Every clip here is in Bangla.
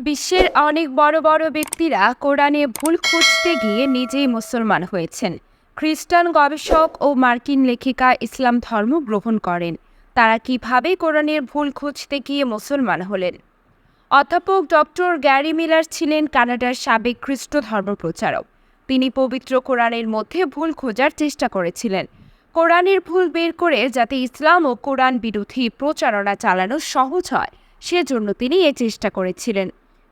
বিশ্বের অনেক বড় বড় ব্যক্তিরা কোরআনে ভুল খুঁজতে গিয়ে নিজেই মুসলমান হয়েছেন। খ্রিস্টান গবেষক ও মার্কিন লেখিকা ইসলাম ধর্ম গ্রহণ করেন। তারা কীভাবে কোরআনের ভুল খুঁজতে গিয়ে মুসলমান হলেন? অধ্যাপক ডক্টর গ্যারি মিলার ছিলেন কানাডার সাবেক খ্রিস্ট ধর্ম প্রচারক। তিনি পবিত্র কোরআনের মধ্যে ভুল খোঁজার চেষ্টা করেছিলেন। কোরআনের ভুল বের করে যাতে ইসলাম ও কোরআন বিরোধী প্রচারণা চালানো সহজ হয়, সেজন্য তিনি এ চেষ্টা করেছিলেন।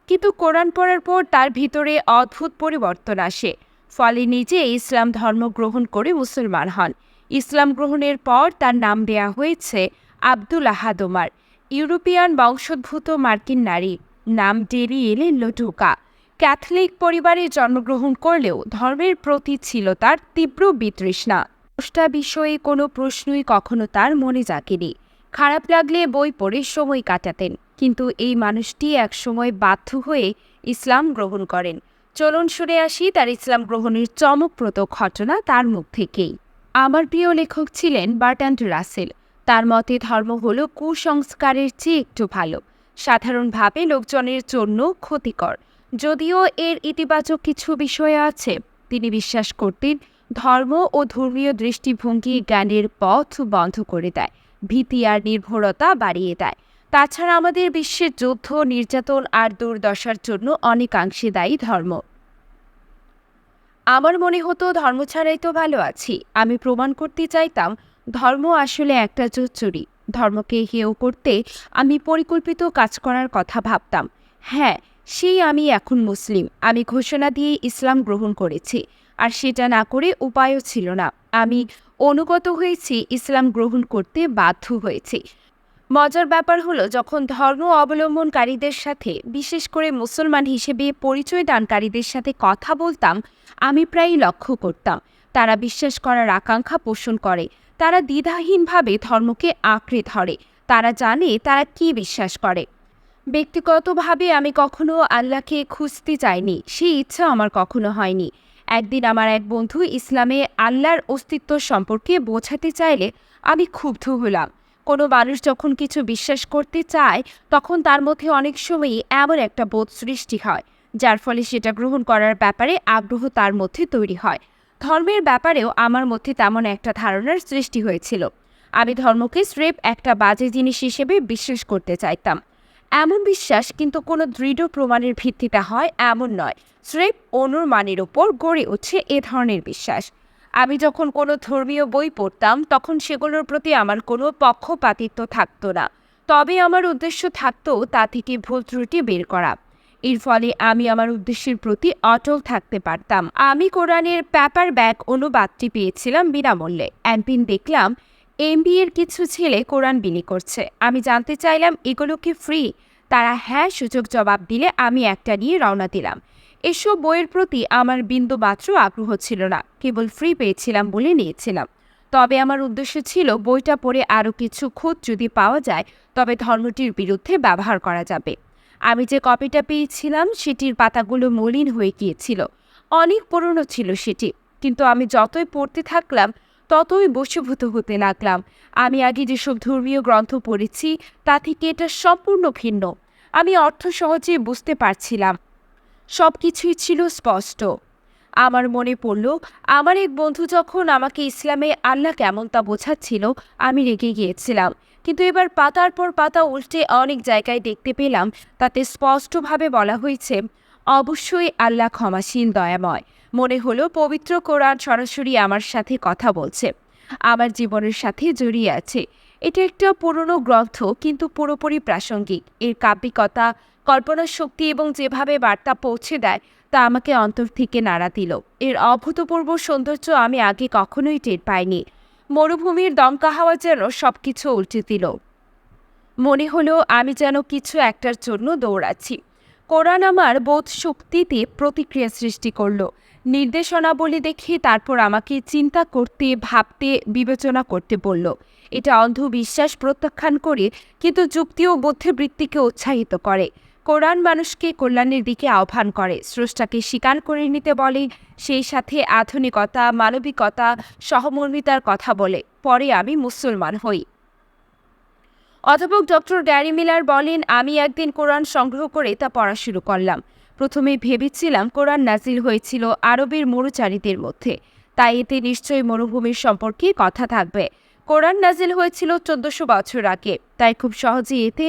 কিন্তু কোরআন পড়ার পর তার ভিতরে অদ্ভুত পরিবর্তন আসে। ফলে নিজে ইসলাম ধর্ম গ্রহণ করে মুসলমান হন। ইসলাম গ্রহণের পর তার নাম দেয়া হয়েছে আব্দুল আহাদ ওমার, ইউরোপিয়ান বংশোদ্ভূত মার্কিন নারী। নাম ডেরিয়েলে লোটুকা। ক্যাথলিক পরিবারে জন্মগ্রহণ করলেও ধর্মের প্রতি ছিল তার তীব্র বিতৃষ্ণা। দশটা বিষয়ে কোনো প্রশ্নই কখনো তার মনে জাগেনি। খারাপ লাগলে বই পড়ে সময় কাটাতেন, কিন্তু এই মানুষটি একসময় বাধ্য হয়ে ইসলাম গ্রহণ করেন। চলুন শুনে আসি তার ইসলাম গ্রহণের চমকপ্রদ ঘটনা তার মুখ থেকেই। আমার প্রিয় লেখক ছিলেন বার্টান্ট রাসেল। তার মতে ধর্ম হলো কুসংস্কারের চেয়ে একটু ভালো। সাধারণভাবে লোকজনের জন্য ক্ষতিকর। যদিও এর ইতিবাচক কিছু বিষয় আছে, তিনি বিশ্বাস করতেন ধর্ম ও ধর্মীয় দৃষ্টিভঙ্গি জ্ঞানের পথ বন্ধ করে দেয়। ভীতি আর নির্ভরতা বাড়িয়ে দেয়। তাছাড়া আমাদের বিশ্বের যুদ্ধ, নির্যাতন আর দুর্দশার জন্য অনেকাংশে দায়ী ধর্ম। আমার মনে হতো ধর্ম ছাড়াই তো ভালো আছি। আমি প্রমাণ করতে চাইতাম, ধর্ম আসলে একটা জোচ্চুরি ধর্মকে হেয় করতে আমি পরিকল্পিত কাজ করার কথা ভাবতাম। হ্যাঁ সেই আমি এখন মুসলিম। আমি ঘোষণা দিয়ে ইসলাম গ্রহণ করেছি। আর সেটা না করে উপায়ও ছিল না। আমি অনুগত হয়েছি, ইসলাম গ্রহণ করতে বাধ্য হয়েছি। মজার ব্যাপার হলো, যখন ধর্ম অবলম্বনকারীদের সাথে, বিশেষ করে মুসলমান হিসেবে পরিচয় দানকারীদের সাথে কথা বলতাম, আমি প্রায়ই লক্ষ্য করতাম, তারা বিশ্বাস করার আকাঙ্ক্ষা পোষণ করে, তারা দ্বিধাহীনভাবে ধর্মকে আঁকড়ে ধরে, তারা জানে তারা কি বিশ্বাস করে। ব্যক্তিগতভাবে আমি কখনো আল্লাহকে খুঁজতে চাইনি সেই ইচ্ছা আমার কখনো হয়নি। একদিন আমার এক বন্ধু ইসলামে আল্লাহর অস্তিত্ব সম্পর্কে বোঝাতে চাইলে আমি ক্ষুব্ধ হলাম। কোনো মানুষ যখন কিছু বিশ্বাস করতে চায়, তখন তার মধ্যে অনেক সময়ই এমন একটা বোধ সৃষ্টি হয়, যার ফলে সেটা গ্রহণ করার ব্যাপারে আগ্রহ তার মধ্যে তৈরি হয়। ধর্মের ব্যাপারেও আমার মধ্যে তেমন একটা ধারণার সৃষ্টি হয়েছিল। আমি ধর্মকে স্রেফ একটা বাজে জিনিস হিসেবে বিশ্বাস করতে চাইতাম। এমন বিশ্বাস কিন্তু কোনো দৃঢ় প্রমাণের ভিত্তিতে হয়, এমন নয়। স্রেফ অনুমানের ওপর গড়ে উঠছে এ ধরনের বিশ্বাস। আমি যখন কোনো ধর্মীয় বই পড়তাম, তখন সেগুলোর প্রতি আমার কোনো পক্ষপাতিত্ব থাকতো না। তবে আমার উদ্দেশ্য থাকতো তা থেকে ভুল ত্রুটি বের করা। এর ফলে আমি আমার উদ্দেশ্যের প্রতি অটল থাকতে পারতাম। আমি কোরআনের পেপার ব্যাগ অনুবাদটি পেয়েছিলাম বিনামূল্যে। একদিন দেখলাম এমবি এর কিছু ছেলে কোরআন বিলি করছে। আমি জানতে চাইলাম এগুলো কি ফ্রি? তারা হ্যাঁ সূচক জবাব দিলে আমি একটা নিয়ে রওনা দিলাম। এসব বইয়ের প্রতি আমার বিন্দু মাত্র আগ্রহ ছিল না, কেবল ফ্রি পেয়েছিলাম বলে নিয়েছিলাম। তবে আমার উদ্দেশ্য ছিল বইটা পড়ে আরও কিছু খোঁজ যদি পাওয়া যায়, তবে ধর্মটির বিরুদ্ধে ব্যবহার করা যাবে। আমি যে কপিটা পেয়েছিলাম, সেটির পাতাগুলো মলিন হয়ে গিয়েছিল। অনেক পুরনো ছিল সেটি, কিন্তু আমি যতই পড়তে থাকলাম ততই বশীভূত হতে লাগলাম। আমি আগে যেসব ধর্মীয় গ্রন্থ পড়েছি, তা থেকে এটা সম্পূর্ণ ভিন্ন। আমি অর্থ সহজে বুঝতে পারছিলাম। সব কিছুই ছিল স্পষ্ট। আমার মনে পড়ল, আমার এক বন্ধু যখন আমাকে ইসলামে আল্লাহ কেমন তা বোঝাচ্ছিল, আমি রেগে গিয়েছিলাম। কিন্তু এবার পাতার পর পাতা উল্টে অনেক জায়গায় দেখতে পেলাম, তাতে স্পষ্টভাবে বলা হয়েছে, অবশ্যই আল্লাহ ক্ষমাশীল, দয়াময়। মনে হলো পবিত্র কোরআন সরাসরি আমার সাথে কথা বলছে। আমার জীবনের সাথে জড়িয়ে আছে। এটা একটা পুরনো গ্রন্থ, কিন্তু পুরোপুরি প্রাসঙ্গিক। এর কাব্যিকতা, কল্পনা শক্তি এবং যেভাবে বার্তা পৌঁছে দেয়, তা আমাকে অন্তর থেকে নাড়া দিল। এর অভূতপূর্ব সৌন্দর্য আমি আগে কখনোই টের পাইনি। মরুভূমির দমকা হাওয়া যেন সব কিছু উল্টে দিল। মনে হলো আমি যেন কিছু একটার জন্য দৌড়াচ্ছি। কোরআন আমার বোধ শক্তিতে প্রতিক্রিয়া সৃষ্টি করল। নির্দেশনাবলী দেখে তারপর আমাকে চিন্তা করতে, ভাবতে, বিবেচনা করতে বলল। এটা অন্ধবিশ্বাস প্রত্যাখ্যান করে, কিন্তু যুক্তি ও বুদ্ধিবৃত্তিকে উৎসাহিত করে। কোরআন মানুষকে কল্যাণের দিকে আহ্বান করে, স্রষ্টাকে স্বীকার করে নিতে বলে, সেই সাথে আধুনিকতা, মানবিকতা, সহমর্মিতার কথা বলে। পরে আমি মুসলমান হই। অধ্যাপক ডক্টর গ্যারি মিলার বলেন, আমি একদিন কোরআন সংগ্রহ করে তা পড়া শুরু করলাম। প্রথমে ভেবেছিলাম কোরআন নাজিল হয়েছিল আরবের মরুচারীদের মধ্যে। তাই এতে নিশ্চয়ই মরুভূমির সম্পর্কে কথা থাকবে। কোরআন নাজিল হয়েছিল চোদ্দশো বছর আগে। তাই খুব সহজেই এতে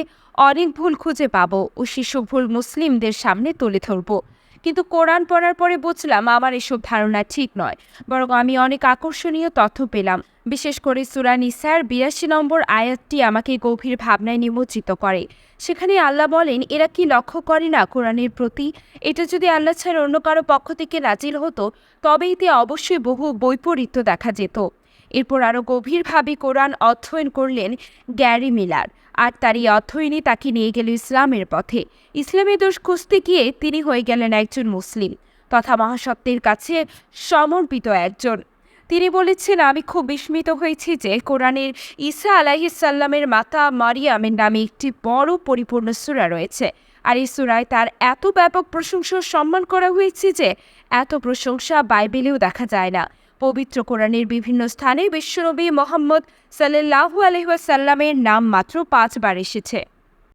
অনেক ভুল খুঁজে পাবো ও শিশু ভুল মুসলিমদের সামনে তুলে ধরবো। কিন্তু কোরআন পড়ার পরে বুঝলাম আমার এসব ধারণা ঠিক নয়, বরং আমি অনেক আকর্ষণীয় তথ্য পেলাম। বিশেষ করে সুরা নিসার বিরাশি নম্বর আয়াতটি আমাকে গভীর ভাবনায় নিমজ্জিত করে। সেখানে আল্লাহ বলেন, এরা কি লক্ষ্য করে না কোরআনের প্রতি? এটা যদি আল্লাহ ছাড়া অন্য কারও পক্ষ থেকে নাজিল হতো তবে এতে অবশ্যই বহু বৈপরীত্য দেখা যেত। এরপর আরও গভীরভাবে কোরআন অধ্যয়ন করলেন গ্যারি মিলার। আর তার এই অধ্যয়নই তাকে নিয়ে গেল ইসলামের পথে। ইসলামী দোষ খুঁজতে গিয়ে তিনি হয়ে গেলেন একজন মুসলিম, তথা মহাসত্বের কাছে সমর্পিত একজন। তিনি বলেছেন, আমি খুব বিস্মিত হয়েছি যে কোরআনের ঈসা আলাহিসাল্লামের মাতা মারিয়ামের নামে একটি বড় পরিপূর্ণ সূরা রয়েছে। আর এই সূরায় তার এত ব্যাপক প্রশংসা সম্মান করা হয়েছে যে এত প্রশংসা বাইবেলেও দেখা যায় না। পবিত্র কোরআনের বিভিন্ন স্থানে বিশ্বনবী মোহাম্মদ সাল্লাহু আলহাসাল্লামের নাম মাত্র পাঁচবার এসেছে।